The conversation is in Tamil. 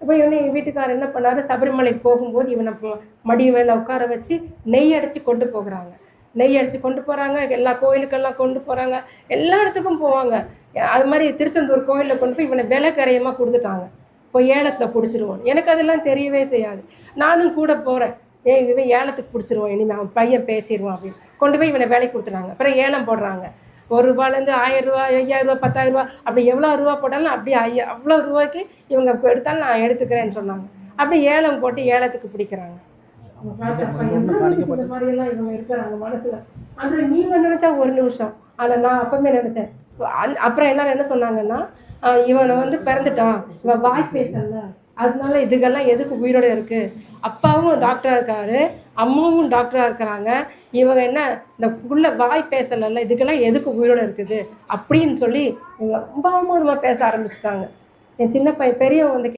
இப்போ இவனை எங்கள் வீட்டுக்காரர் என்ன பண்ணாரு? சபரிமலைக்கு போகும்போது இவனை மடிய மேலே உட்கார வச்சு நெய் அடித்து கொண்டு போகிறாங்க. நெய் அடித்து கொண்டு போகிறாங்க எல்லா கோயிலுக்கெல்லாம் கொண்டு போகிறாங்க எல்லா இடத்துக்கும் போவாங்க. அது மாதிரி திருச்செந்தூர் கோயிலில் கொண்டு போய் இவனை விலை கரையமாக கொடுத்துட்டாங்க. இப்போ ஏலத்தில் பிடிச்சிருவோம். எனக்கு அதெல்லாம் தெரியவே செய்யாது. நானும் கூட போகிறேன் ஏன் இவன் ஏலத்துக்கு பிடிச்சிருவோம் இனிமேல் அவன் பையன் பேசிடுவான் அப்படின்னு. கொண்டு போய் இவனை வேலைக்கு கொடுத்துட்டாங்க. அப்புறம் ஏலம் போடுறாங்க. ஒரு ரூபாலேருந்து ஆயிரம் ரூபா ஐயாயிரம் ரூபா பத்தாயிரம் ரூபா அப்படி எவ்வளோ ரூபா போட்டாலும் அப்படியே ஐயா அவ்வளோ ரூபாய்க்கு இவங்க எடுத்தாலும் நான் எடுத்துக்கிறேன்னு சொன்னாங்க. அப்படி ஏலம் போட்டு ஏலத்துக்கு பிடிக்கிறாங்க. இந்த மாதிரியெல்லாம் இவங்க இருக்கிறாங்க மனசுல. அப்புறம் நீங்க நினைச்சா ஒரு நிமிஷம். ஆனா நான் அப்பவுமே நினைச்சேன். அப்புறம் என்ன என்ன சொன்னாங்கன்னா இவனை வந்து பிறந்துட்டான். இவன் வாய் பேசல. அதனால இதுக்கெல்லாம் எதுக்கு உயிரோடு இருக்குது அப்பாவும் டாக்டராக இருக்காரு அம்மாவும் டாக்டராக இருக்கிறாங்க. இவங்க என்ன இந்த புள்ள வாய் பேசலைல்ல இதுக்கெல்லாம் எதுக்கு உயிரோடு இருக்குது? அப்படின்னு சொல்லி இவங்க ரொம்ப அவமானமாக பேச ஆரம்பிச்சிட்டாங்க. என் சின்ன பையன் பெரியவன் வந்து